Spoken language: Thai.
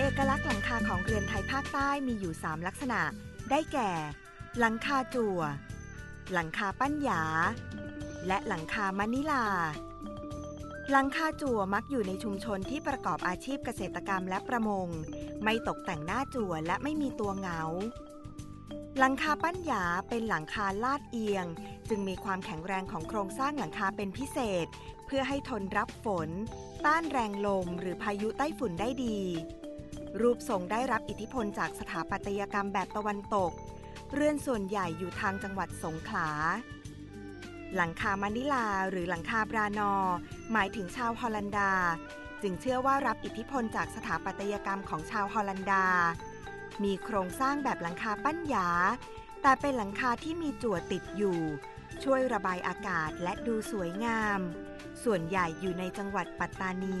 เอกลักษณ์หลังคาของเรือนไทยภาคใต้มีอยู่ 3 ลักษณะ ได้แก่ หลังคาจั่ว หลังคาปั้นหยา และหลังคามะนิลา หลังคาจั่วมักอยู่ในชุมชนที่ประกอบอาชีพเกษตรกรรมและประมง ไม่ตกแต่งหน้าจั่วและไม่มีตัวเหงา หลังคาปั้นหยาเป็นหลังคาลาดเอียง จึงมีความแข็งแรงของโครงสร้างหลังคาเป็นพิเศษ เพื่อให้ทนรับฝน ต้านแรงลมหรือพายุใต้ฝุ่นได้ดี รูปทรงได้รับอิทธิพลจากสถาปัตยกรรมแบบตะวันตก เรือนส่วนใหญ่อยู่ทางจังหวัดสงขลา หลังคามะนิลาหรือหลังคาบรานอ หมายถึงชาวฮอลันดา จึงเชื่อว่ารับอิทธิพลจากสถาปัตยกรรมของชาวฮอลันดา มีโครงสร้างแบบหลังคาปั้นหยา แต่เป็นหลังคาที่มีจั่วติดอยู่ ช่วยระบายอากาศและดูสวยงาม ส่วนใหญ่อยู่ในจังหวัดปัตตานี